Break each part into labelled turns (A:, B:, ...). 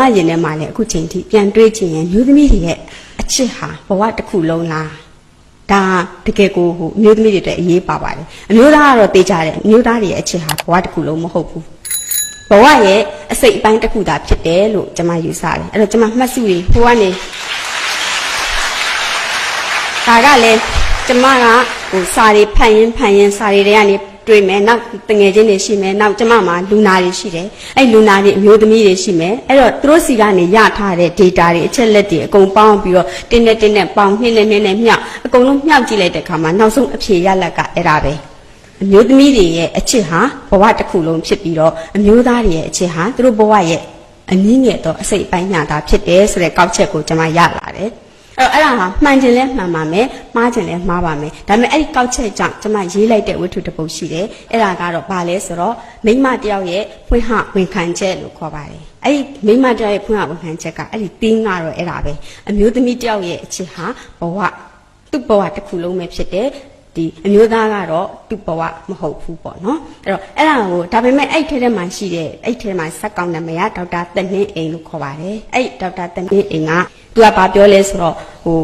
A: မရင်ထဲမှာလည်းအခုချိန်ထိပြန်တွေးချင်ရင်မျိုးသမီးတွေရဲ့အချစ်ဟာဘဝတစ်ခုလုံးလားဒါတကယ်ကိုဟိုအမျိုးသမီးတွေအတွက်အရေးပါပါတယ်အမျိုးသားကတော့တေးကြတယ်အမျိုးသားတွေရဲ့အချစ်ဟာဘဝတစ်ခုလုံးမဟုတ်ဘူးဘဝရဲ့အစိတ်အပိုင်းတစ်ခုသာဖြစ်တယ်လို့ကျွန်မယူဆတယ်အဲ့တော့ကျွန်မမှတ်စုတွေဟိုကနေဒါကလည်းကျွန်မကဟိုစာတွေဖတ်ရင်ဖတ်ရင်စာတွေတွေကနေ တွေ့မယ်နောက်တငယ်ချင်းတွေရှိမယ်နောက်ကျွန်မမှာလူနာတွေရှိတယ်အဲ့လူနာတွေအမျိုးသမီးတွေရှိမယ်အဲ့တော့သူတို့စီကနေရထားတဲ့ data တွေအချက်လက်တွေအကုန်ပေါင်းပြီးတော့တင်းနဲ့တင်းနဲ့ပေါင်းနှင်းနဲ့နှင်းနဲ့မြောက်အကုန်လုံးမြောက်ကြည့်လိုက်တဲ့အခါမှာနောက်ဆုံးအဖြေရလက်ကအဲ့ဒါပဲအမျိုးသမီးတွေရဲ့အချစ်ဟာဘဝတစ်ခုလုံးဖြစ်ပြီးတော့အမျိုးသားတွေရဲ့အချစ်ဟာသူတို့ဘဝရဲ့အနည်းငယ်တော့အစိတ်အပိုင်းညာတာဖြစ်တယ်ဆိုတဲ့ကောက်ချက်ကိုကျွန်မရလာတယ်အဲ့ တော့အဲ့ဒါဟာမှန်တယ်လဲမှန်ပါမယ်မှားတယ်လဲမှားပါမယ်ဒါပေမဲ့အဲ့ဒီကောက်ချက်ကြောင့်ကျွန်မရေးလိုက်တဲ့ဝတ္ထုတစ်ပုဒ်ရှိတယ်အဲ့ဒါကတော့ဘာလဲဆိုတော့မိမတယောက်ရဲ့ဖွင့်ဟဝန်ခံချက်လို့ခေါ်ပါတယ်အဲ့ဒီမိမတယောက်ရဲ့ဖွင့်ဟဝန်ခံချက်ကအဲ့ဒီတင်းကတော့အဲ့ဒါပဲအမျိုးသမီးတယောက်ရဲ့အချစ်ဟာဘဝသူ့ဘဝတစ်ခုလုံးပဲဖြစ်တယ်ဒီအမျိုးသားကတော့သူ့ဘဝမဟုတ်ဘူးပေါ့နော်အဲ့တော့အဲ့ဒါကိုဒါပေမဲ့အဲ့ထဲထဲမှာရှိတဲ့အဲ့ထဲမှာစက်ကောင်နာမည်ကဒေါက်တာတနှင်းအိမ်လို့ခေါ်ပါတယ်အဲ့ဒေါက်တာတနှင်းအိမ်က သူကဘာပြောလဲဆိုတော့ဟို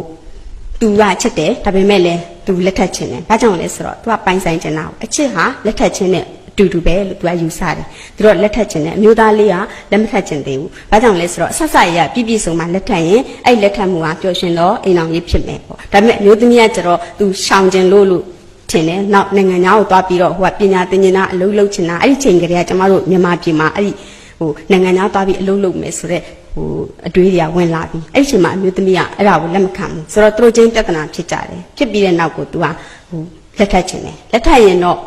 A: သူကချက်တယ်ဒါပေမဲ့လည်းသူလက်ထက်ချင်းတယ်ဘာကြောင့်လဲဆိုတော့သူကပိုင်ဆိုင်ချင်တာကိုအချစ်ဟာလက်ထက်ချင်းနဲ့အတူတူပဲလို့သူကယူဆတယ်သူတို့လက်ထက်ချင်းနဲ့အမျိုးသားလေးကလက်မထက်ချင်းသေးဘူးဘာကြောင့်လဲဆိုတော့ဆက်ဆက်ရပြည့်ပြည့်စုံမှလက်ထက်ရင်အဲ့လက်ထက်မှုကပျော်ရွှင်တော့အိမ်အောင်ကြီးဖြစ်မယ်ပေါ့ဒါပေမဲ့အမျိုးသမီးကကျတော့သူရှောင်ကျင်လို့လို့ထင်တယ်နောက်နိုင်ငံသားကိုသွားပြီးတော့ဟိုကပညာသင်ကျင်တာအလုပ်လုပ်ချင်တာအဲ့ဒီချိန်ကလေးကကျမတို့မြန်မာပြည်မှာအဲ့ဒီဟိုနိုင်ငံသားသွားပြီးအလုပ်လုပ်မယ်ဆိုတော့ ဟိုအတွေးတွေကဝင်လာပြီအဲ့ဒီချိန်မှာအမျိုးသမီးကအဲ့ဒါကိုလက်မခံဘူးဆိုတော့သူတို့ချင်းပြဿနာဖြစ်ကြတယ်ဖြစ်ပြီးတဲ့နောက်ကိုသူကဟိုလက်ထပ်ချင်တယ်လက်ထပ်ရင်တော့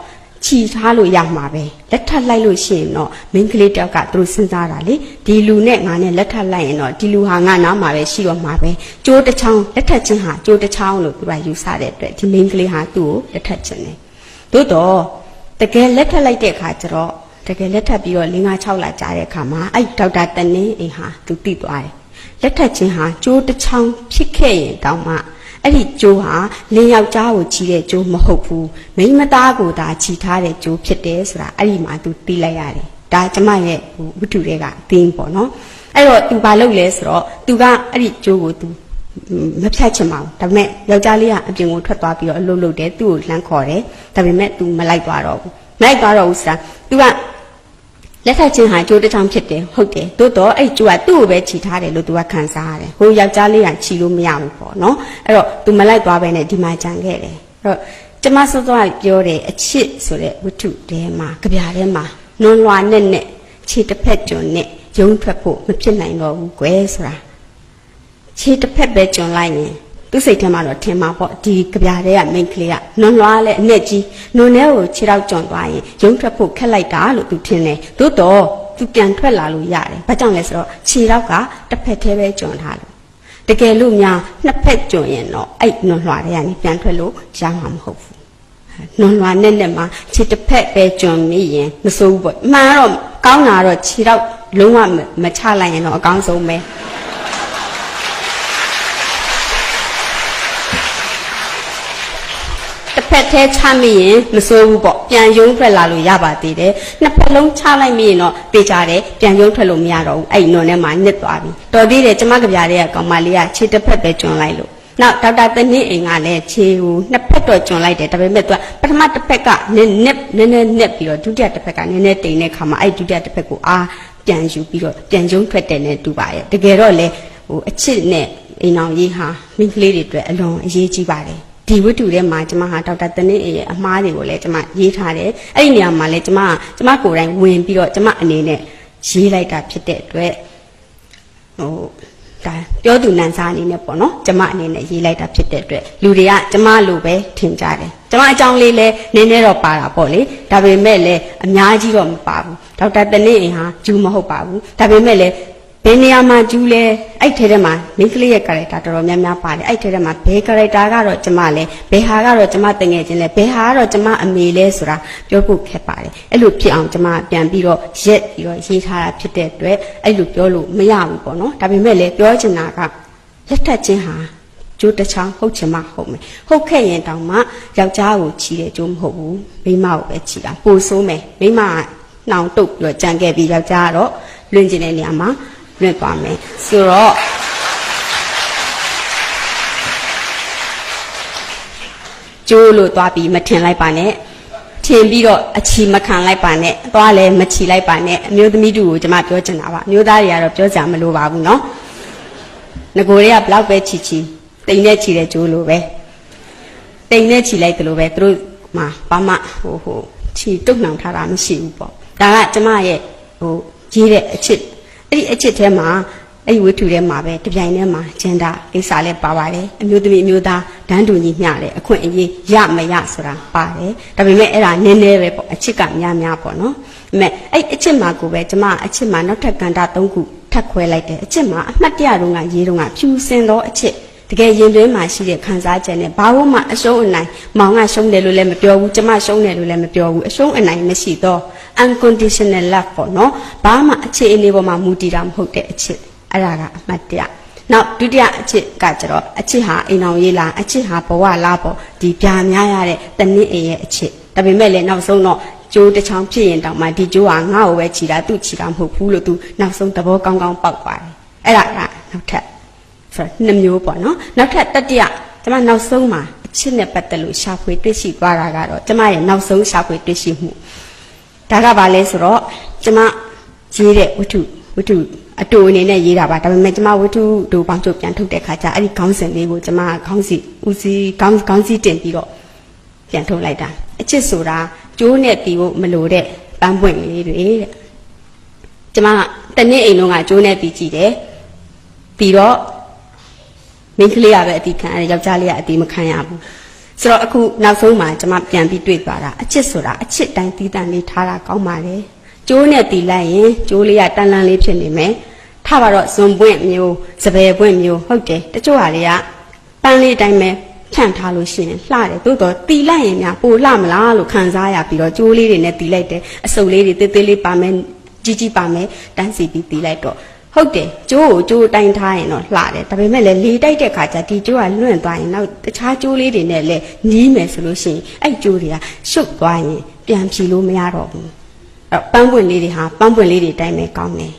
A: ခြီထားလို့ရမှာပဲလက်ထပ်လိုက်လို့ရှိရင်တော့မိန်းကလေးတယောက်ကသူတို့စဉ်းစားတာလေဒီလူနဲ့ငါနဲ့လက်ထပ်လိုက်ရင်တော့ဒီလူဟာငါနားမှာပဲရှိတော့မှာပဲကြိုးတစ်ချောင်းလက်ထပ်ချင်းဟာကြိုးတစ်ချောင်းလို့သူကယူဆတဲ့အတွက်ဒီမိန်းကလေးဟာသူ့ကိုလက်ထပ်ချင်တယ်သို့တော့တကယ်လက်ထပ်လိုက်တဲ့အခါကျတော့ တကယ်လက်ထပ်ပြီးတော့၄၅6လကြာတဲ့အခါမှာအဲ့ဒေါက်တာတနင်းအိမ်ဟာသူတိသွားတယ်လက်ထပ်ချင်းဟာကြိုးတစ်ချောင်းဖြစ်ခဲ့ရင်တောင်မှအဲ့ဒီကျိုးဟာလင်းယောက်ျားကိုကြီးတဲ့ကျိုးမဟုတ်ဘူးမိန်းမသားကိုသာချီထားတဲ့ကျိုးဖြစ်တယ်ဆိုတာအဲ့ဒီမှာသူသိလိုက်ရတယ်ဒါကျမရဲ့ဟိုဝတ္ထုတွေကအသိပေါ့နော်အဲ့တော့သူဘာလုပ်လဲဆိုတော့သူကအဲ့ဒီကျိုးကိုသူမဖြတ်ချင်ပါဘူးဒါပေမဲ့ယောက်ျားလေးကအပြင်ကိုထွက်သွားပြီးတော့အလုပ်လုပ်တယ်သူ့ကိုလှမ်းခေါ်တယ်ဒါပေမဲ့ तू မလိုက်သွားတော့ဘူးမလိုက်သွားတော့ဘူးဆိုတာ तू က လက်ထပ်ချင်းဟာကြိုးတစ်ချောင်းဖြစ်တယ်ဟုတ်တယ်သို့တော့အဲ့ကျိုးကသူ့ကိုပဲခြိထားတယ်လို့ तू ကခံစားရတယ်ဟိုယောက်ျားလေးကခြိလို့မရဘူးပေါ့နော်အဲ့တော့ तू မလိုက်သွားပဲနဲ့ဒီမှာကြံခဲ့တယ်အဲ့တော့ကျမစောစောကပြောတယ်အချစ်ဆိုတဲ့ဝတ္ထုထဲမှာကြပြထဲမှာနွန်လွာနဲ့နဲ့ခြေတစ်ဖက်ကျွန်းနဲ့ရုံထွက်ဖို့မဖြစ်နိုင်တော့ဘူးကွယ်ဆိုတာခြေတစ်ဖက်ပဲကျွန်းလိုက်ရင် သူ့စိတ်ထဲမှာတော့ထင်မှာပေါ့ဒီကြပြတဲ့ကမိန်းကလေးကနွန်လွားလဲအနဲ့ကြီးနွန်ထဲကိုခြေထောက်ကျွန်းသွားရင်ရုံထွက်ဖို့ခက်လိုက်တာလို့သူထင်တယ်သို့တော့သူပြန်ထွက်လာလို့ရတယ်ဘာကြောင့်လဲဆိုတော့ခြေထောက်ကတစ်ဖက်သေးပဲကျွန်းထားလို့တကယ်လို့များနှစ်ဖက်ကျွန်းရင်တော့အဲ့နွန်လွားတဲ့ကနေပြန်ထွက်လို့ရမှာမဟုတ်ဘူးနွန်လွားနဲ့နဲ့မှာခြေတစ်ဖက်ပဲကျွန်းမိရင်မစိုးဘူးပေါ့အမှန်တော့ကောင်းတာတော့ခြေထောက်လုံးဝမချလိုက်ရင်တော့အကောင်းဆုံးပဲ တစ်ဖက်သေးချမိရင်မစိုးဘူးပေါ့ပြန်ယုံထွက်လာလို့ရပါသေးတယ်နှစ်ဖက်လုံးချလိုက်မိရင်တော့တေချာတယ်ပြန်ယုံထွက်လို့မရတော့ဘူးအဲ့နွန်ထဲမှာနစ်သွားပြီတော်သေးတယ်ကျမကပြတဲ့ကောင်မလေးကခြေတစ်ဖက်ပဲကျွန်းလိုက်လို့နောက်ဒေါက်တာတနင်းအိမ်ကလည်းခြေကိုနှစ်ဖက်တော့ကျွန်းလိုက်တယ်ဒါပေမဲ့သူကပထမတစ်ဖက်ကနည်းနည်းနည်းနည်းနက်ပြီးတော့ဒုတိယတစ်ဖက်ကနည်းနည်းတိမ်တဲ့ခါမှာအဲ့ဒုတိယတစ်ဖက်ကိုအာပြန်ယူပြီးတော့ပြန်ယုံထွက်တယ်နဲ့တူပါရဲ့တကယ်တော့လေဟိုအချစ်နဲ့အိမ်အောင်ရေးဟာမိန်းကလေးတွေအတွက်အလွန်အရေးကြီးပါတယ် ဒီဝတ္ထုထဲမှာကျမဟာဒေါက်တာတနင်းရဲ့အမှားတွေကိုလည်းကျမရေးထားတယ်အဲ့ဒီနေရာမှာလည်းကျမကကျမကိုယ်တိုင်ဝင်ပြီးတော့ကျမအနေနဲ့ရေးလိုက်တာဖြစ်တဲ့အတွက်ဟိုဒါပြောသူနန်းစားအနေနဲ့ပေါ့နော်ကျမအနေနဲ့ရေးလိုက်တာဖြစ်တဲ့အတွက်လူတွေကကျမလိုပဲထင်ကြတယ်ကျမအကြောင်းလေးလည်းနည်းနည်းတော့ပါတာပေါ့လေဒါပေမဲ့လည်းအများကြီးတော့မပါဘူးဒေါက်တာတနင်းဟာဂျူမဟုတ်ပါဘူးဒါပေမဲ့လည်း ဘယ်နေရာမှာကျူးလဲအဲ့ထဲထဲမှာမိန်းကလေးရဲ့ character တော်တော်များများပါတယ်အဲ့ထဲထဲမှာဘယ် character ကတော့ကျမလဲဘယ်ဟာကတော့ကျမတငယ်ချင်းလဲဘယ်ဟာကတော့ကျမအမေလဲဆိုတာပြောဖို့ခက်ပါတယ်အဲ့လိုဖြစ်အောင်ကျမပြန်ပြီးတော့ရက်ပြီးတော့ရေးထားတာဖြစ်တဲ့အတွက်အဲ့လိုပြောလို့မရဘူးပေါ့နော်ဒါပေမဲ့လည်းပြောချင်တာကလက်ထက်ချင်းဟာကျိုးတစ်ချောင်းဟုတ်ချင်မှဟုတ်မယ်ဟုတ်ခဲ့ရင်တောင်မှယောက်ျားကိုချီတယ်ကျိုးမဟုတ်ဘူးမိန်းမကိုပဲချီတာပိုဆိုးမယ်မိန်းမကနှောင်တုတ်ပြီးတော့ကြံခဲ့ပြီးယောက်ျားကတော့လွင်ကျင်တဲ့နေရာမှာ လွင့်သွားမယ်ဆိုတော့ကျိုးလို့သွားပြီးမထင်လိုက်ပါနဲ့ထင်ပြီးတော့အချီမခံလိုက်ပါနဲ့သွားလည်းမချီလိုက်ပါနဲ့အမျိုးသမီးတူကိုကျွန်မပြောချင်တာပါအမျိုးသားတွေကတော့ပြောကြမလို့ပါဘူးเนาะငကိုတွေကဘလောက်ပဲချီချီတိမ်နဲ့ချီတဲ့ကျိုးလိုပဲတိမ်နဲ့ချီလိုက်တယ်လို့ပဲသူတို့မှာဘာမှဟိုဟိုချီတုတ်နှောင်ထားတာမရှိဘူးပေါ့ဒါကကျွန်မရဲ့ဟိုရေးတဲ့အချစ် အဲ့ဒီအချစ်ထဲမှာအဲ့ဒီဝတ္ထုထဲမှာပဲတပြိုင်တည်းမှာဂျန်ဒါကိစ္စလည်းပါပါတယ်အမျိုးသမီးအမျိုးသားဒန်းတူညီမျှတယ်အခွင့်အရေးရမရဆိုတာပါတယ်ဒါပေမဲ့အဲ့ဒါနည်းနည်းပဲပေါ့အချစ်ကများများပေါ့နော်အမေအဲ့အချစ်မှာကိုပဲကျွန်မအချစ်မှာနောက်ထပ်ကန္တာ၃ခုထပ်ခွဲလိုက်တယ်အချစ်မှာအမှတ်တရတုန်းကရေးတုန်းကဖြူစင်သောအချစ် တကယ်ရင်သွင်းမှာရှိတဲ့ခံစားချက်နဲ့ဘာလို့မှအရှုံးအနိုင်မောင်ကရှုံးတယ်လို့လည်းမပြောဘူးကျမရှုံးတယ်လို့လည်းမပြောဘူးအရှုံးအနိုင်မရှိတော့ unconditional love ပေါ့နော်ဘာမှအခြေအနေပေါ်မှာမူတည်တာမဟုတ်တဲ့အချစ်အဲ့ဒါကအမှတ်တရနောက်ဒုတိယအချစ်ကကျတော့အချစ်ဟာအိမ်အောင်ရေးလားအချစ်ဟာဘဝလားပေါ့ဒီပြာများရတဲ့တနည်းအိမ်ရဲ့အချစ်ဒါပေမဲ့လည်းနောက်ဆုံးတော့ကျိုးတစ်ချောင်းဖြစ်ရင်တောင်မှဒီကျိုးဟာငါ့ကိုပဲခြိတာသူ့ခြိတာမဟုတ်ဘူးလို့သူနောက်ဆုံးသဘောကောင်းကောင်းပေါက်သွားတယ်အဲ့ဒါကနောက်ထပ် ဆိုတော့နှစ်မျိုးပေါ့နော်နောက်ထပ်တတိယကျွန်မနောက်ဆုံးမှာအချစ်နဲ့ပတ်သက်လို့ရှာဖွေတွေ့ရှိသွားတာကတော့ကျွန်မရဲ့နောက်ဆုံးရှာဖွေတွေ့ရှိမှုဒါကဘာလဲဆိုတော့ကျွန်မရေးတဲ့ဝတ္ထုဝတ္ထုအတူအနေနဲ့ရေးတာပါဒါပေမဲ့ကျွန်မဝတ္ထုတို့ပေါင်းချုပ်ပြန်ထုတ်တဲ့ခါကျအဲ့ဒီခေါင်းစဉ်လေးကိုကျွန်မခေါင်းစီဦးစီးခေါင်းခေါင်းစီတင်ပြီးတော့ပြန်ထုတ်လိုက်တာအချစ်ဆိုတာကျိုးနဲ့တီးဖို့မလိုတဲ့ပန်းပွင့်လေးတွေတဲ့ကျွန်မတနေ့အိမ်လုံးကကျိုးနဲ့တီးကြည့်တယ်ပြီးတော့ မိန်းကလေးကပဲအတီးခံရတယ်ယောက်ျားလေးကအတီးမခံရဘူးဆိုတော့အခုနောက်ဆုံးမှာကျွန်မပြန်ပြီးတွေ့သွားတာအချစ်ဆိုတာအချစ်တိုင်းတီးတန်လေးထားတာကောင်းပါလေကျိုးနဲ့တီးလိုက်ရင်ကျိုးလေးကတန်လန်းလေးဖြစ်နေမယ်ထားပါတော့ဇွန်ပွင့်မျိုးစပယ်ပွင့်မျိုးဟုတ်တယ်တချို့ဟာတွေကပန်းလေးတိုင်းပဲဖြန့်ထားလို့ရှိရင်လှတယ်သို့တော့တီလိုက်ရင်များပိုလှမလားလို့ခံစားရပြီးတော့ကျိုးလေးတွေနဲ့တီလိုက်တယ်အစုပ်လေးတွေသေးသေးလေးပါမယ်ကြီးကြီးပါမယ်တန်းစီပြီးတီလိုက်တော့ ဟုတ်တယ်ကျိုးကိုကျိုးတိုင်းထားရင်တော့လှတယ်ဒါပေမဲ့လည်းလေတိုက်တဲ့ခါကျဒီကျိုးကလွင့်သွားရင်နောက်တခြားကျိုးလေးတွေနဲ့လည်းနီးမယ်ဆိုလို့ရှိရင်အဲ့ကျိုးတွေကရှုပ်သွားရင်ပြန်ဖြီလို့မရတော့ဘူးအဲ့ပန်းပွင့်လေးတွေဟာပန်းပွင့်လေးတွေတိုင်းပဲကောင်းတယ်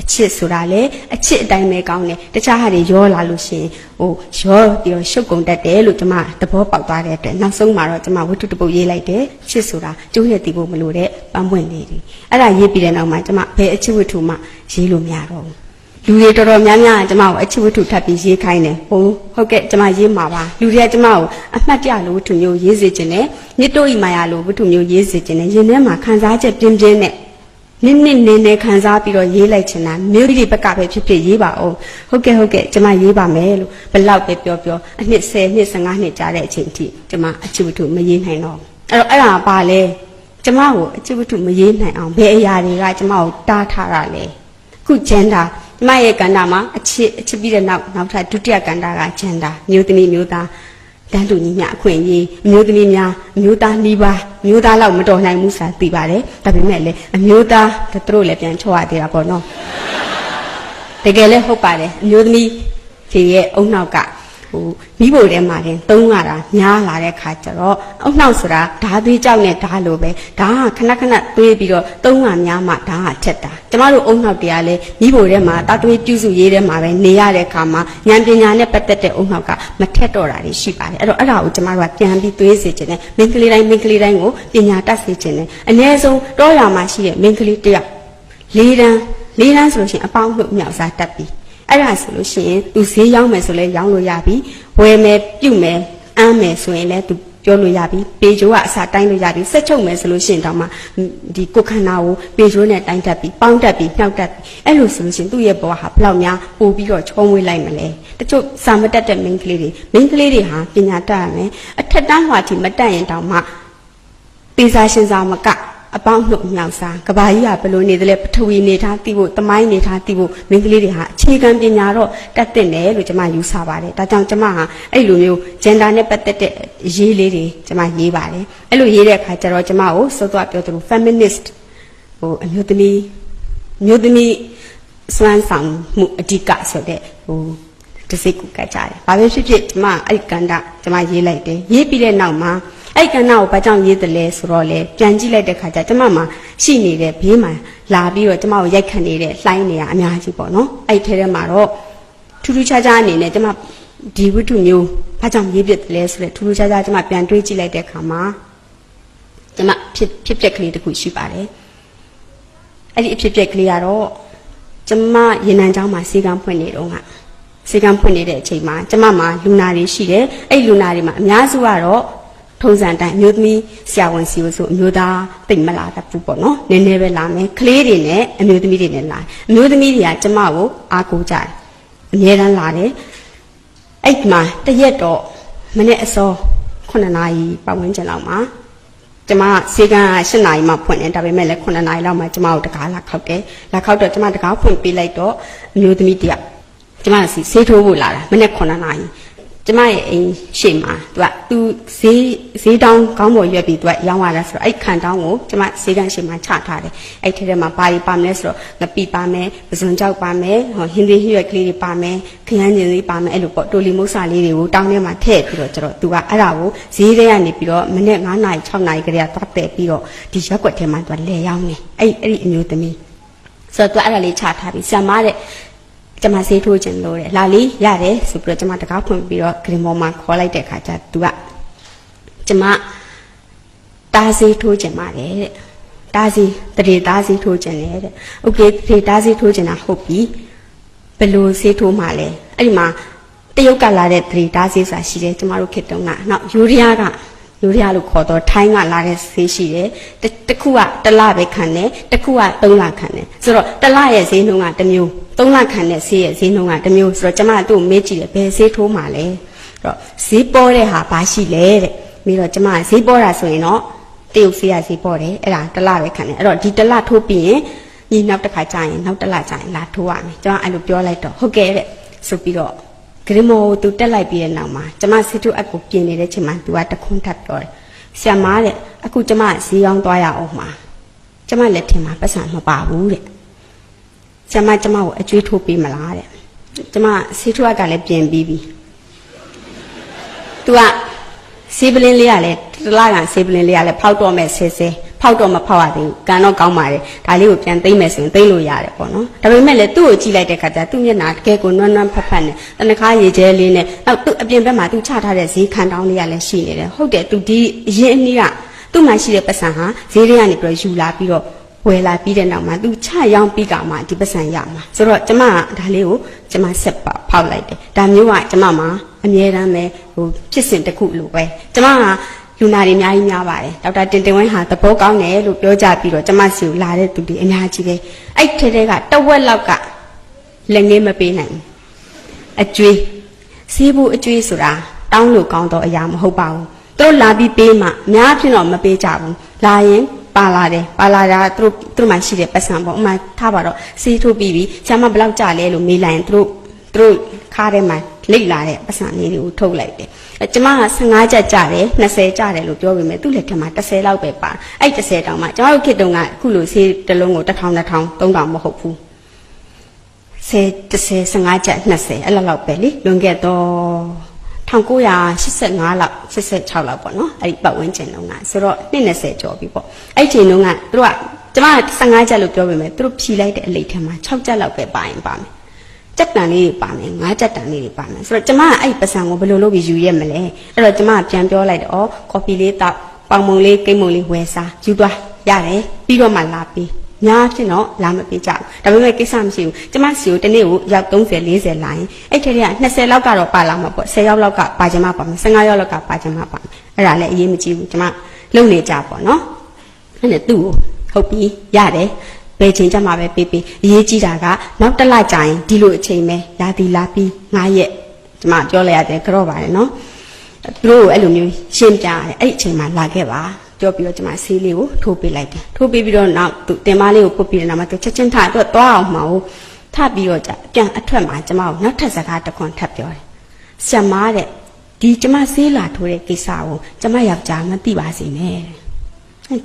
A: အချစ်ဆိုတာလေအချစ်အတိုင်းပဲကောင်းတယ်တခြားဟာတွေရောလာလို့ရှိရင်ဟိုရောပြီးတော့ရှုပ်ကုန်တတ်တယ်လို့ကျွန်မသဘောပေါက်သွားတဲ့အတွက်နောက်ဆုံးမှာတော့ကျွန်မဝတ္ထုတစ်ပုဒ်ရေးလိုက်တယ်ချစ်ဆိုတာကျိုးရတည်ဖို့မလိုတဲ့ပန်းပွင့်လေးတွေအဲ့ဒါရေးပြီးတဲ့နောက်မှာကျွန်မဘယ်အချစ်ဝတ္ထုမှရေးလို့မရတော့ဘူးလူတွေတော်တော်များများကကျွန်မကိုအချစ်ဝတ္ထုထပ်ပြီးရေးခိုင်းတယ်ဟိုဟုတ်ကဲ့ကျွန်မရေးမှာပါလူတွေကကျွန်မကိုအမှတ်တရလို့ဝတ္ထုမျိုးရေးစေခြင်းနဲ့မြစ်တို့ဤမာယာလို့ဝတ္ထုမျိုးရေးစေခြင်းနဲ့ရင်ထဲမှာခံစားချက်ပြင်းပြင်းနဲ့ နစ်နစ်နေနေခံစားပြီးတော့ရေးလိုက်ချင်တာမျိုးဒီဘက်ကပဲဖြစ်ဖြစ်ရေးပါအောင်ဟုတ်ကဲ့ဟုတ်ကဲ့ကျွန်မရေးပါမယ်လို့ဘလောက်ပဲပြောပြောအနှစ်10နှစ်15နှစ်ကြာတဲ့အချိန်ထိကျွန်မအချစ်ဝတ္ထုမရေးနိုင်တော့အဲ့တော့အဲ့ဒါပါလဲကျွန်မကိုအချစ်ဝတ္ထုမရေးနိုင်အောင်ဘယ်အရာတွေကကျွန်မကိုတားထားတာလဲခုဂျန်ဒါကျွန်မရဲ့ကန္တာမှာအချစ်အချစ်ပြီးတဲ့နောက်နောက်ထပ်ဒုတိယကန္တာကဂျန်ဒါမျိုးသမီးမျိုးသား တန်းတူညီမျှအခွင့်အရေးအမျိုးသမီးများအမျိုးသားနှီးပါအမျိုးသားလောက်မတော်နိုင်ဘူးဆိုတာသိပါတယ်ဒါပေမဲ့လည်းအမျိုးသားသူတို့လည်းပြန်ချောရသေးတာပေါ့နော်တကယ်လည်းဟုတ်ပါတယ်အမျိုးသမီးဖြေရဲ့အုံနောက်က ဟိုမိဖို့ထဲမှာတင်သုံးရတာများလာတဲ့ခါကျတော့အုံနောက်ဆိုတာဓာသွေးကြောက်နဲ့ဓာလိုပဲဓာကခဏခဏသွေးပြီးတော့သုံးရများမှဓာကထက်တာကျမတို့အုံနောက်တရားလဲမိဖို့ထဲမှာတာသွေးပြုစုရေးထဲမှာပဲနေရတဲ့ခါမှာဉာဏ်ပညာနဲ့ပတ်သက်တဲ့အုံနောက်ကမထက်တော့တာတွေရှိပါတယ်အဲ့တော့အဲ့ဒါကိုကျမတို့ကပြန်ပြီးသွေးစေခြင်းနဲ့မင်းကလေးတိုင်းမင်းကလေးတိုင်းကိုပညာတတ်စေခြင်းနဲ့အ ਨੇ ဆုံးတောရွာမှာရှိတဲ့မင်းကလေးတစ်ယောက်လေးတန်းလေးတန်းဆိုလို့ရှိရင်အပေါင်းလို့မြောက်စားတတ်ပြီ အဲ့ဒါဆိုလို့ရှိရင်သူဈေးရောက်မယ်ဆိုလဲရောင်းလို့ရပြီဝယ်မယ်ပြုတ်မယ်အမ်းမယ်ဆိုရင်လည်းသူပြောလို့ရပြီပေချိုးကအစာတိုင်းလို့ရပြီဆက်ချုပ်မယ်ဆိုလို့ရှိရင်တော့မှဒီကိုခန္ဓာကိုပေချိုးနဲ့တိုင်းတတ်ပြီပေါင်းတတ်ပြီနှောက်တတ်ပြီအဲ့လိုဆိုလို့ရှိရင်သူ့ရဲ့ဘဝဟာဘယ်လောက်များပို့ပြီးတော့ချုံးဝေးလိုက်မလဲတချို့စာမတတ်တဲ့မိန်းကလေးတွေမိန်းကလေးတွေဟာပညာတတ်ရမယ်အထက်တန်းဟွာချီမတတ်ရင်တောင်မှပေစာရှင်စာမက အပေါင်းနှုတ်မြောက်စားကဘာကြီးကဘယ်လိုနေတယ်လဲပထဝီနေထားသိဖို့တမိုင်းနေထားသိဖို့မိန်းကလေးတွေဟာအခြေခံပညာတော့တတ်တဲ့တယ်လို့ကျွန်မယူဆပါတယ်ဒါကြောင့်ကျွန်မဟာအဲ့လိုမျိုး gender နဲ့ပတ်သက်တဲ့ရေးလေးတွေကျွန်မရေးပါတယ်အဲ့လိုရေးတဲ့အခါကျတော့ကျွန်မကိုစောသွားပြောသလို feminist ဟိုအမျိုးသမီးအမျိုးသမီးစွမ်းဆောင်မှုအဓိကဆိုတဲ့ဟိုတစိတ်ကူကကြတယ်။ဘာပဲဖြစ်ဖြစ်ကျမအဲ့ဒီကန္တာကျမရေးလိုက်တယ်။ရေးပြီးတဲ့နောက်မှာ အဲ့ကဏ္ဍကိုဘာကြောင့်ရေးတယ်လဲဆိုတော့လေပြန်ကြည့်လိုက်တဲ့ခါကျကျမမှာရှိနေတဲ့ဘေးမှာလာပြီးတော့ကျမကိုရိုက်ခတ်နေတဲ့လှိုင်းနေရအများကြီးပေါ့နော်အဲ့ထဲထဲမှာတော့ထူးထူးခြားခြားအနေနဲ့ကျမဒီဝတ္ထုမျိုးဘာကြောင့်ရေးပြတယ်လဲဆိုတော့ထူးထူးခြားခြားကျမပြန်တွေးကြည့်လိုက်တဲ့ခါမှာကျမဖြစ်ဖြစ်ပျက်ကလေးတစ်ခုရှိပါတယ်အဲ့ဒီအဖြစ်ပျက်ကလေးကတော့ကျမရေနံချောင်းမှာစေကံဖွင့်နေတော့ကစေကံဖွင့်နေတဲ့အချိန်မှာကျမမှာလူနာတွေရှိတယ်အဲ့လူနာတွေမှာအများစုကတော့ ထုံးစံတိုင်းအမျိုးသမီးဆရာဝန်စီကိုဆိုအမျိုးသားတိတ်မလာတတ်ဘူးပေါ့နော်နည်းနည်းပဲလာမယ်ကလေးတွေနဲ့အမျိုးသမီးတွေနဲ့လာအမျိုးသမီးတွေကကျမကိုအားကိုးကြတယ်အများတန်းလာတယ်အဲ့ဒီမှာတရက်တော့မနေ့အစော9နာရီပတ်ဝန်းကျင်လောက်မှာကျမစေကန်းက8နာရီမှဖွင့်တယ်ဒါပေမဲ့လည်း9နာရီလောက်မှကျမကိုတကားလာခောက်တယ်လာခောက်တော့ကျမတကားဖွင့်ပေးလိုက်တော့အမျိုးသမီးတယောက်ကျမစီဆေးထိုးဖို့လာတာမနေ့9နာရီ ကျမရဲ့အိမ်ရှေ့မှာသူကသူဈေးဈေးတောင်းကောင်းပေါ်ရွက်ပြီးသူကရောင်းရတာဆိုတော့အဲ့ခံတောင်းကိုကျမဈေးကန်းရှေ့မှာချထားတယ်အဲ့ထဲထဲမှာဘာတွေပါမလဲဆိုတော့ငပိပါမယ်ပဇွန်ကြောက်ပါမယ်ဟောဟင်းသေးဟရွက်ကလေးတွေပါမယ်ခရမ်းကျင်လေးပါမယ်အဲ့လိုပေါ့တိုလီမုတ်စာလေးတွေကိုတောင်းထဲမှာထည့်ပြီးတော့ကျတော့သူကအဲ့ဒါကိုဈေးထဲကနေပြီးတော့မနေ့9နာရီ6နာရီကလေးကသွားတယ်ပြီးတော့ဒီရက်ွက်ထဲမှာသူကလဲရောင်းနေအဲ့အဲ့ဒီအမျိုးသမီးဆိုတော့သူအဲ့ဒါလေးချထားပြီးဆံမတဲ့ ကျမဆေးထိုးခြင်းလို့တယ်လာလေးရတယ်ဆိုပြီးတော့ကျမတကားဖွင့်ပြီးတော့ဂရင်မော်မှာခေါ်လိုက်တဲ့အခါကျသူကကျမတားဆေးထိုးခြင်းပါတယ်တဲ့တားဆေးတရေတားဆေးထိုးခြင်းလေတဲ့โอเคတရေတားဆေးထိုးခြင်းတာဟုတ်ပြီဘယ်လိုဆေးထိုးမှလဲအဲ့ဒီမှာတရုတ်ကလာတဲ့တရေတားဆေးဆိုတာရှိတယ်ကျမတို့ခေတ်တုန်းကနောက်ယူရီးယားက ယူရီးယားလို့ခေါ်တော့ထိုင်းကလာတဲ့ဆေးရှိတယ်တတစ်ခုကတစ်လပဲခံတယ်တစ်ခုကသုံးလခံတယ်ဆိုတော့တစ်လရဲ့ဈေးနှုန်းကတစ်မျိုးသုံးလခံတဲ့ဆေးရဲ့ဈေးနှုန်းကတစ်မျိုးဆိုတော့ကျမကသူ့ကိုမေးကြည့်တယ်ဘယ်ဆေးထိုးမှလဲအဲ့တော့ဈေးပေါ်တဲ့ဟာဘာရှိလဲတဲ့ပြီးတော့ကျမကဈေးပေါ်တာဆိုရင်တော့တရုတ်ဆေးရဈေးပေါ်တယ်အဲ့ဒါတစ်လပဲခံတယ်အဲ့တော့ဒီတစ်လထိုးပြီးရင်ညီနောက်တစ်ခါကြာရင်နောက်တစ်လကြာရင်လာထိုးရမယ်ကျမအဲ့လိုပြောလိုက်တော့ဟုတ်ကဲ့တဲ့ဆိုပြီးတော့ ဂရမောကိုသူတက်လိုက်ပြီးတဲ့နောက်မှာကျမစစ်တုအပ်ကိုပြင်နေတဲ့ချိန်မှာသူကတခွန်းထပ်ပြောတယ်ဆရာမတဲ့အခုကျမဈေးအောင်သွားရအောင်မှာကျမလက်ထင်မှာပတ်စံမပါဘူးတဲ့ဆရာမကျမကိုအကျွေးထိုးပေးမလားတဲ့ကျမဆေးထွက်ကလည်းပြင်ပြီးပြီသူကဆေးပလင်းလေးကလည်းတလားကဆေးပလင်းလေးကလည်းဖောက်တော့မဲ့ဆဲဆဲ ဖောက်တော့မဖောက်ရသေးဘူးကန်တော့ကောင်းပါတယ်ဒါလေးကိုပြန်သိမ့်မယ်ဆိုရင်သိမ့်လို့ရတယ်ပေါ့နော်ဒါပေမဲ့လည်းသူ့ကိုကြည့်လိုက်တဲ့ခါကျသူ့မျက်နှာတကယ်ကိုနွမ်းနွမ်းဖက်ဖက်နဲ့တနခါရေကျဲလေးနဲ့နောက်သူ့အပြင်ဘက်မှာသူချထားတဲ့ဈေးခံတောင်းလေးကလည်းရှိနေတယ်ဟုတ်တယ်သူဒီအရင်အနည်းကသူ့မှာရှိတဲ့ပတ်စံဟာဈေးတွေကနေပြီးတော့ယူလာပြီးတော့ဝယ်လာပြီးတဲ့နောက်မှာသူချရောင်းပြီးကမှဒီပတ်စံရမှာဆိုတော့ကျမကဒါလေးကိုကျမဆက်ပါဖောက်လိုက်တယ်ဒါမျိုးကကျမမှာအမြဲတမ်းပဲဟိုဖြစ်စဉ်တစ်ခုလိုပဲကျမက လူနာတွေအများကြီးများပါတယ်ဒေါက်တာတင်တင်ဝင်းဟာသဘောကောင်းတယ်လို့ပြောကြပြီးတော့ကျမစီကိုလာတဲ့သူတွေအများကြီးပဲအဲ့ထဲထဲကတဝက်လောက်ကလက်ငင်းမပေးနိုင်ဘူးအကျွေးစီးဖို့အကျွေးဆိုတာတောင်းလို့ကောင်းတော့အရာမဟုတ်ပါဘူးသူတို့လာပြီးပေးမှအများဖြစ်တော့မပေးကြဘူးလာရင်ပါလာတယ်ပါလာတာသူတို့သူတို့မှရှိတဲ့ပတ်စံပေါ့ဥမာထားပါတော့စီးထိုးပြီးပြီဆရာမဘယ်လောက်ကြလဲလို့မေးလိုက်ရင်သူတို့သူတို့ခါးထဲမှာ လိတ်လာတဲ့ပတ်စံလေးတွေကိုထုတ်လိုက်တယ်အဲကျမက15ကြက်ကြတယ်20ကြတယ်လို့ပြောပေမဲ့သူ့လက်ထက်မှာ10လောက်ပဲပါအဲ့10တောင်မှကျမတို့ခေတ်တုန်းကအခုလိုဆေးတစ်လုံးကို1000 2000 3000မဟုတ်ဘူး10 10 15ကြက်20အဲ့လောက်လောက်ပဲလေလွန်ခဲ့တော့1985လောက်86လောက်ပေါ့နော်အဲ့ဒီပတ်ဝန်းကျင်တုန်းကဆိုတော့20ကျော်ပြီပေါ့အဲ့ချိန်တုန်းကသူတို့ကကျမ15ချက်လို့ပြောပေမဲ့သူတို့ဖြီလိုက်တဲ့အလိတ်ထဲမှာ6ချက်လောက်ပဲပါရင်ပါမယ် ကြက်တန်လေးတွေပါမယ်၅ကြက်တန်လေးတွေပါမယ်ဆိုတော့ကျမကအဲ့ပစံကိုဘယ်လိုလုပ်ပြီးယူရက်မလဲအဲ့တော့ကျမကပြန်ပြောလိုက်တော့ကော်ဖီလေးတောက်ပေါင်မုံလေးကိတ်မုံလေးဝယ်စားယူသွားရတယ်ပြီးတော့မှလာပြီးများဖြစ်တော့လာမပေးကြဘူးဒါပေမဲ့ကိစ္စမရှိဘူးကျမစီကိုတနေ့ကိုရောက်30 40လာရင်အဲ့ထက်က20လောက်ကတော့ပါလာမှာပေါ့10ရောက်လောက်ကပါကြမှာပါမယ်15ရောက်လောက်ကပါကြမှာပါမယ်အဲ့ဒါလည်းအရေးမကြီးဘူးကျမလုံနေကြပေါ့နော်အဲ့နဲ့သူ့ကိုဟုတ်ပြီရတယ် ဘယ်ချိန်ကြမှာပဲပေးပေးအရေးကြီးတာကနောက်တစ်လကြာရင်ဒီလိုအချိန်ပဲလာသည်လာပြီး9ရက်ကျမပြောလိုက်ရတယ်ကြော့ပါတယ်နော်သူတို့အဲ့လိုမျိုးရှင်းပြရတယ်အဲ့ဒီအချိန်မှာလာခဲ့ပါပြောပြီးတော့ကျမဆေးလေးကိုထိုးပေးလိုက်တယ်ထိုးပေးပြီးတော့နောက်သူတင်မလေးကိုပုတ်ပြီးတဲ့နောက်မှာသူချက်ချင်းထတော့သွားအောင်မှာကိုထပြီးတော့ကြပြန်အထွက်မှာကျမကိုနောက်ထပ်စကားတစ်ခွန်းထပ်ပြောတယ်ဆရာမတဲ့ဒီကျမဆေးလာထိုးတဲ့ကိစ္စကိုကျမယောက်ျားမသိပါစေနဲ့တဲ့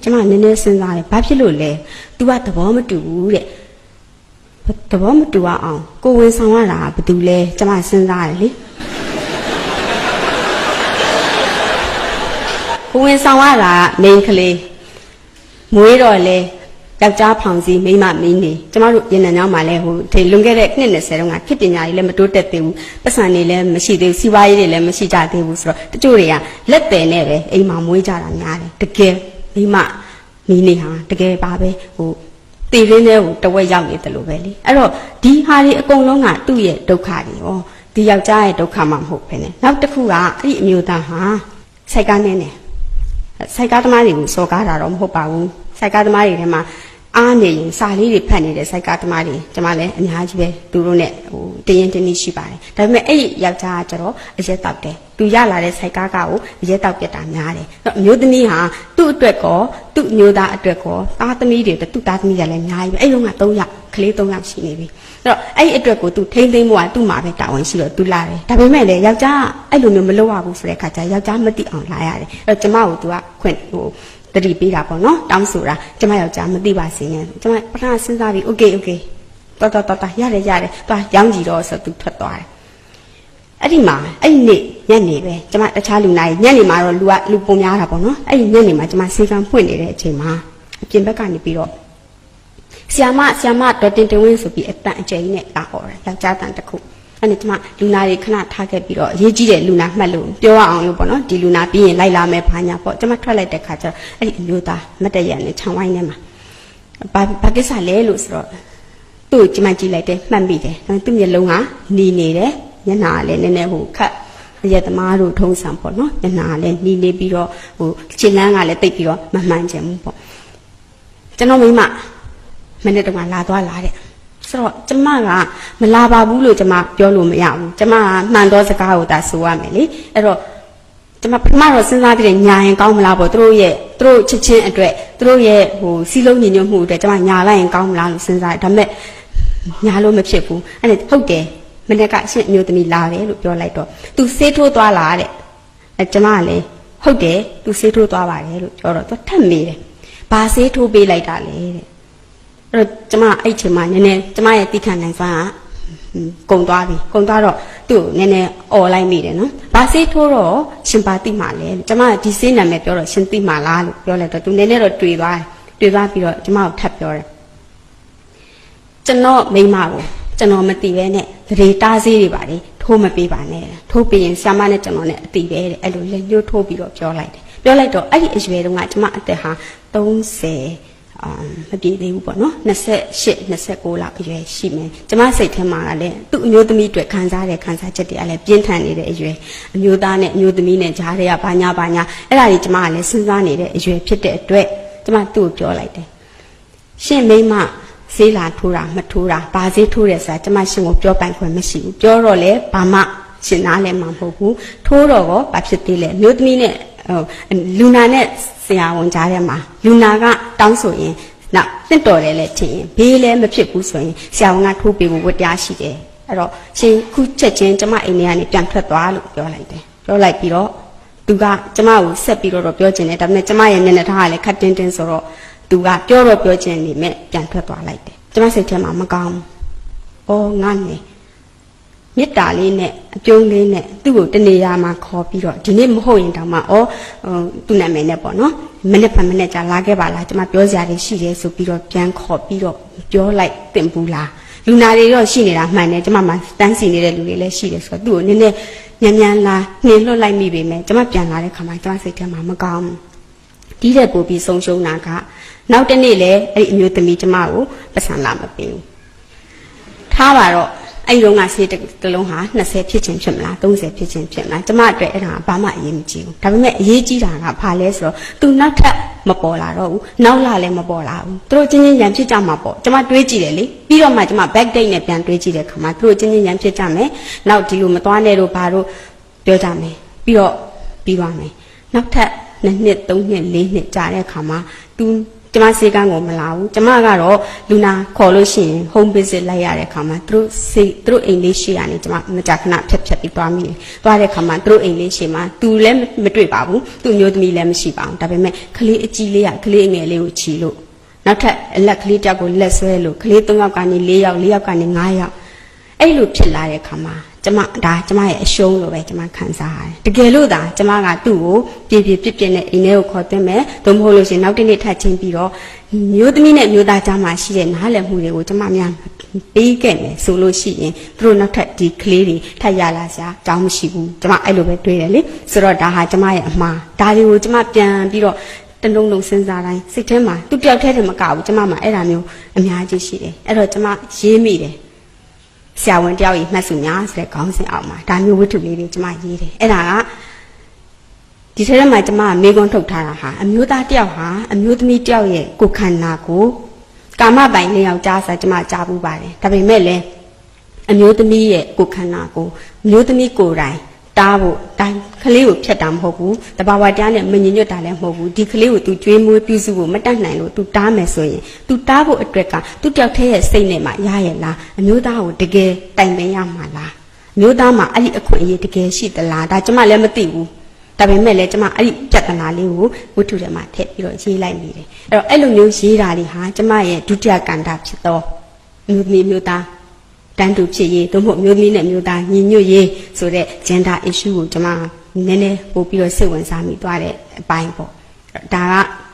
A: ကျမနည်းနည်းစဉ်းစားတယ်ဘာဖြစ်လို့လဲ तू ကသဘောမတူဘူးတဲ့သဘောမတူအောင်ကိုဝင်ဆောင်ရတာဘာတူလဲကျမစဉ်းစားတယ်လေကိုဝင်ဆောင်ရတာကမိန်းကလေးမွေးတော့လေယောက်ျားဖောင်စီမိန်းမမင်းနေကျမတို့ရင်နံကြောင်းမှာလဲဟိုဒီလွန်ခဲ့တဲ့နှစ်20တုန်းကခေတ်ပညာကြီးလည်းမတိုးတက်သေးဘူးပတ်စံတွေလည်းမရှိသေးဘူးစီးပွားရေးတွေလည်းမရှိကြသေးဘူးဆိုတော့တချို့တွေကလက်တယ်နဲ့ပဲအိမ်မှာမွေးကြတာများတယ်တကယ် မိန်းမမင်းနေဟာတကယ်ပါပဲဟိုတည်ရင်းတဲ့ဟိုတဝက်ရောက်နေတယ်လို့ပဲလေအဲ့တော့ဒီဟာတွေအကုန်လုံးကသူ့ရဲ့ဒုက္ခတွေရောဒီယောက်ျားရဲ့ဒုက္ခမှမဟုတ်ပဲねနောက်တစ်ခုကအဲ့ဒီအမျိုးသားဟာစိုက်ကားနေတယ်စိုက်ကားသမားတွေကိုစော်ကားတာတော့မဟုတ်ပါဘူးစိုက်ကားသမားတွေထဲမှာ အားနေရင်စာလေးတွေဖတ်နေတဲ့စိုက်ကားသမားတွေကျွန်မလည်းအများကြီးပဲသူတို့နဲ့ဟိုတရင်တင်းတင်းရှိပါတယ်ဒါပေမဲ့အဲ့ဒီယောက်ျားကကျတော့အရက်တောက်တယ်သူရလာတဲ့စိုက်ကားကကိုအရက်တောက်ပြတ်တာများတယ်အဲ့တော့အမျိုးသမီးဟာသူ့အတွက်ကောသူ့အမျိုးသားအတွက်ကောသားသမီးတွေသူ့သားသမီးတွေလည်းအများကြီးပဲအဲ့ဒီတော့က3ယောက်ကလေး3ယောက်ရှိနေပြီအဲ့တော့အဲ့ဒီအတွက်ကိုသူထိမ့်သိမ့်ဖို့ကသူ့မှာပဲတာဝန်ရှိတော့သူလာတယ်ဒါပေမဲ့လည်းယောက်ျားကအဲ့လိုမျိုးမလုပ်ရဘူးဆိုတဲ့အခါကျယောက်ျားမသိအောင်လာရတယ်အဲ့တော့ကျမကိုသူကခွင့်ဟို တတိပေးတာပေါ့နော်တောင်းဆိုတာကျမယောက်ျားမသိပါစေနဲ့ကျမပထမစဉ်းစားပြီး okay okay တော်တော်တော်တော်ရတယ်ရတယ်သွားရောင်းကြည့်တော့ဆိုသူထွက်သွားတယ်အဲ့ဒီမှာအဲ့ဒီနေ့ညနေပဲကျမတခြားလူနာကြီးညနေမှာတော့လူကလူပုံများတာပေါ့နော်အဲ့ဒီညနေမှာကျမစေကံဖွင့်နေတဲ့အချိန်မှာအပြင်ဘက်ကနေပြီးတော့ဆီယာမဆီယာမဒေါ်တင်တင်ဝင်းဆိုပြီးအတန်အကျယ်ကြီးနဲ့လာဟောတယ်ယောက်ျားတန်တစ်ခု အဲ့ဒီကျမလူနာတွေခဏထားခဲ့ပြီးတော့အရေးကြီးတဲ့လူနာမှတ်လို့ပြောရအောင်လို့ပေါ့နော်ဒီလူနာပြီးရင်လိုက်လာမယ်ဘာညာပေါ့ကျမထွက်လိုက်တဲ့ခါကျတော့အဲ့ဒီအမျိုးသားမတ်တရနဲ့ခြံဝိုင်းထဲမှာဘာဘာကိစ္စလဲလို့ဆိုတော့သူ့ကိုကြည့်မှကြည့်လိုက်တယ်မှတ်မိတယ်ဒါပေမဲ့သူ့မျက်လုံးကနေနေတယ်မျက်နှာကလည်းနည်းနည်းဟိုခတ်ရက်သမားတို့ထုံးစံပေါ့နော်မျက်နှာကလည်းနေနေပြီးတော့ဟိုခြေလန်းကလည်းတိတ်ပြီးတော့မမှန်ချင်ဘူးပေါ့ကျွန်တော်မိမမနေ့တုန်းကလာသွားလာတဲ့ ဆိုတော့ကျမကမလာပါဘူးလို့ကျမပြောလို့မရဘူးကျမကမှန်သောစကားကိုသာဆိုရမယ်လေအဲ့တော့ ကျွန်မပထမတော့စဉ်းစားပြီးတယ်ညာရင်ကောင်းမလားပေါ့သူတို့ရဲ့သူတို့ချစ်ချင်းအတွက်သူတို့ရဲ့ဟိုစီလုံးညီညွတ်မှုအတွက်ကျွန်မညာလိုက်ရင်ကောင်းမလားလို့စဉ်းစားတယ်ဒါပေမဲ့ညာလို့မဖြစ်ဘူးအဲ့ဒါဟုတ်တယ်မနေ့ကအရှင်းအမျိုးသမီးလာတယ်လို့ပြောလိုက်တော့ तू ဆေးထိုးသွားလားတဲ့အဲကျွန်မကလည်းဟုတ်တယ် तू ဆေးထိုးသွားပါတယ်လို့ပြောတော့ तू ထပ်မေးတယ်ဘာဆေးထိုးပေးလိုက်တာလဲတဲ့ အဲ့တော့ကျွန်မအဲ့ချိန်မှာနည်းနည်းကျွန်မရဲ့တိခဏနိုင်စွမ်းကကုံသွားပြီကုံသွားတော့သူ့ကိုနည်းနည်းអော်လိုက်မိတယ်နော်။ဘာဆေးထိုးတော့ရှင်ပါတိမှလဲလို့ကျမကဒီဆေးနာမည်ပြောတော့ရှင်တိမှလားလို့ပြောလိုက်တော့သူနည်းနည်းတော့တွေ့သွားတယ်။တွေ့သွားပြီးတော့ကျမကိုထပ်ပြောတယ်။ကျွန်တော်မိန်းမကိုကျွန်တော်မသိပဲနဲ့ဂရေတားဆေးတွေပါလေထိုးမပေးပါနဲ့။ထိုးပြီးရင်ဆ iam နဲ့ကျွန်တော်နဲ့အတိပဲတဲ့အဲ့လိုလက်ညှိုးထိုးပြီးတော့ပြောလိုက်တယ်။ပြောလိုက်တော့အဲ့ဒီအရွယ်တုန်းကကျမအသက်ဟာ30အာ မပြည့်သေးဘူးပေါ့နော်28 29လောက်အရွယ်ရှိမယ်ကျမစိတ်ထဲမှာကလည်းသူ့အမျိုးသမီးအတွက်ခံစားတဲ့ခံစားချက်တွေကလည်းပြင်းထန်နေတဲ့အရွယ်အမျိုးသားနဲ့အမျိုးသမီးနဲ့ဂျားတွေကဘာညာဘာညာအဲ့ဒါကြီးကျမကလည်းစဉ်းစားနေတဲ့အရွယ်ဖြစ်တဲ့အတွက်ကျမသူ့ကိုပြောလိုက်တယ်ရှင်မိမဆေးလာထိုးတာမထိုးတာဘာဆေးထိုးတယ်ဆိုတာကျမရှင်ကိုပြောပိုင်ခွင့်မရှိဘူးပြောတော့လေဘာမှရှင်နားလည်းမဟုတ်ဘူးထိုးတော့ကောဘာဖြစ်သေးလဲမျိုးသမီးနဲ့ဟိုလူနာနဲ့ ဆရာဝန်ကြားထဲမှာလူနာကတောင်းဆိုရင်နောက်သင့်တော်တယ်လဲထင်ရင်ဘေးလည်းမဖြစ်ဘူးဆိုရင်ဆရာဝန်ကထိုးပေးဖို့ဝတ္တရားရှိတယ်အဲ့တော့ရှင်ခုချက်ချင်းကျမအိမ်ထဲကနေပြန်ထွက်သွားလို့ပြောလိုက်တယ်ပြောလိုက်ပြီးတော့သူကကျမကိုဆက်ပြီးတော့ပြောချင်တယ်ဒါပေမဲ့ကျမရဲ့မျက်နှာထားကလည်းခက်တင်းတင်းဆိုတော့သူကပြောတော့ပြောချင်နေမဲ့ပြန်ထွက်သွားလိုက်တယ်ကျမစိတ်ထဲမှာမကောင်းဘူး။အော်ငါနေ မေတ္တာလေးနဲ့အပြုံးလေးနဲ့သူ့ကိုတနေရာမှာခေါ်ပြီးတော့ဒီနေ့မဟုတ်ရင်တောင်မှဩဟိုသူ့နာမည်နဲ့ပေါ့နော်မနေ့ဖန်မနေ့ကြာလာခဲ့ပါလားကျွန်မပြောစရာတွေရှိတယ်ဆိုပြီးတော့ပြန်ခေါ်ပြီးတော့ပြောလိုက်တင်ဘူးလားလူနာတွေတော့ရှိနေတာမှန်တယ်ကျွန်မမှတန်းစီနေတဲ့လူတွေလည်းရှိတယ်ဆိုတော့သူ့ကိုနည်းနည်းညံ့ညံ့လာနှင်လွတ်လိုက်မိပေမဲ့ကျွန်မပြန်လာတဲ့ခါမှာကျွန်မစိတ်ထဲမှာမကောင်းဘူးဒီတဲ့ပို့ပြီးဆုံးရှုံးတာကနောက်တစ်နေ့လဲအဲ့ဒီအမျိုးသမီးကျွန်မကိုပတ်စံလာမပေးဘူးထားပါတော့ အဲ့ဒီတော့ငါဆေးတစ်လုံးဟာ20ဖြစ်ချင်းဖြစ်မလား30ဖြစ်ချင်းဖြစ်မလားကျမအတွက်အဲ့ဒါဘာမှအရေးမကြီးဘူးဒါပေမဲ့အရေးကြီးတာကဘာလဲဆိုတော့ तू နောက်ထပ်မပေါ်လာတော့ဘူးနောက်လာလည်းမပေါ်လာဘူးသူတို့ချင်းချင်းရန်ဖြစ်ကြမှာပေါ့ကျမတွေးကြည့်တယ်လေပြီးတော့မှကျမ back date နဲ့ပြန်တွေးကြည့်တဲ့ခါမှာသူတို့ချင်းချင်းရန်ဖြစ်ကြမယ်နောက်ဒီလိုမသွားနဲ့တော့ဘာလို့ပြောကြမယ်ပြီးတော့ပြီးသွားမယ်နောက်ထပ်နှစ်နှစ်သုံးနှစ်လေးနှစ်ကြာတဲ့အခါမှာ तू ကျမစေကန်းကိုမလာဘူးကျမကတော့လူနာခေါ်လို့ရှိရင် home visit လိုက်ရတဲ့အခါမှာသူတို့စေသူတို့အိမ်လေးရှိရနေကျမမကြာခဏဖြတ်ဖြတ်ပြီးသွားမိတယ်သွားတဲ့အခါမှာသူတို့အိမ်လေးရှိမှာသူလည်းမတွေ့ပါဘူးသူ့မျိုးသမီးလည်းမရှိပါဘူးဒါပေမဲ့ကလေးအကြီးလေးကကလေးငယ်လေးကိုချီလို့နောက်ထပ်အလက်ကလေးတစ်ယောက်ကိုလက်ဆွဲလို့ကလေး၃ယောက်ကနေ၄ယောက်၄ယောက်ကနေ၅ယောက်အဲ့လိုဖြစ်လာတဲ့အခါမှာ ကျမဒါကျမရဲ့အရှုံးလို့ပဲကျမခံစားရတယ်တကယ်လို့သာကျမကသူ့ကိုပြပြပြပြနဲ့အိမ်ထဲကိုခေါ်သွင်းမယ်သို့မဟုတ်လို့ရှိရင်နောက်တစ်နေ့ထပ်ချင်းပြီးတော့မျိုးသမီးနဲ့မျိုးသားကြားမှာရှိတဲ့နားလည်မှုတွေကိုကျမများပေးခဲ့မယ်ဆိုလို့ရှိရင်သူတို့နောက်ထပ်ဒီကလေးတွေထပ်ရလာစရာအကြောင်းမရှိဘူးကျမအဲ့လိုပဲတွေးတယ်လေဆိုတော့ဒါဟာကျမရဲ့အမှားဒါတွေကိုကျမပြန်ပြီးတော့တလုံးလုံးစဉ်းစားတိုင်းစိတ်ထဲမှာသူတယောက်တည်းတည်းမကဘူးကျမမှာအဲ့ဒါမျိုးအများကြီးရှိတယ်အဲ့တော့ကျမရေးမိတယ် ဆရာဝန်တယောက်ကြီးမှတ်စုများဆိုတဲ့ခေါင်းစဉ်အောက်မှာဒါမျိုးဝတ္ထုလေးတွေကျမရေးတယ်အဲ့ဒါကဒီထဲထဲမှာကျမကမေးခွန်းထုတ်ထားတာဟာအမျိုးသားတယောက်ဟာအမျိုးသမီးတယောက်ရဲ့ကိုယ်ခန္ဓာကိုကာမပိုင်လေးယောက်ကြားဆိုကျမကြားဘူးပါတယ်ဒါပေမဲ့လည်းအမျိုးသမီးရဲ့ကိုယ်ခန္ဓာကိုအမျိုးသမီးကိုယ်တိုင် တားဖို့တိုင်းကလေးကိုဖြတ်တာမဟုတ်ဘူးတဘာဝတရားနဲ့မငြိညွတ်တာလည်းမဟုတ်ဘူးဒီကလေးကို तू ကျွေးမွေးပြုစုဖို့မတတ်နိုင်လို့ तू တားမယ်ဆိုရင် तू တားဖို့အတွက်က तू တယောက်တည်းရဲ့စိတ်နဲ့မှရရဲ့လားအမျိုးသားကိုတကယ်တိုင်ပင်ရမှာလားအမျိုးသားမှာအဲ့ဒီအခွင့်အရေးတကယ်ရှိသလားဒါကျမလည်းမသိဘူးဒါပေမဲ့လည်းကျမအဲ့ဒီပြဿနာလေးကိုဝတ္ထုထဲမှာထည့်ပြီးတော့ရေးလိုက်နေတယ်အဲ့တော့အဲ့လိုမျိုးရေးတာလေးဟာကျမရဲ့ဒုတိယကန္တာဖြစ်သောအမျိုးသမီးမျိုးသား တန်းတူဖြစ်ရေးသို့မဟုတ်မျိုးသမီးနဲ့မျိုးသားညီညွတ်ရေးဆိုတဲ့ gender issue ကိုကျွန်မနည်းနည်းပို့ပြီးတော့စိတ်ဝင်စားမိသွားတဲ့အပိုင်းပေါ့ဒါက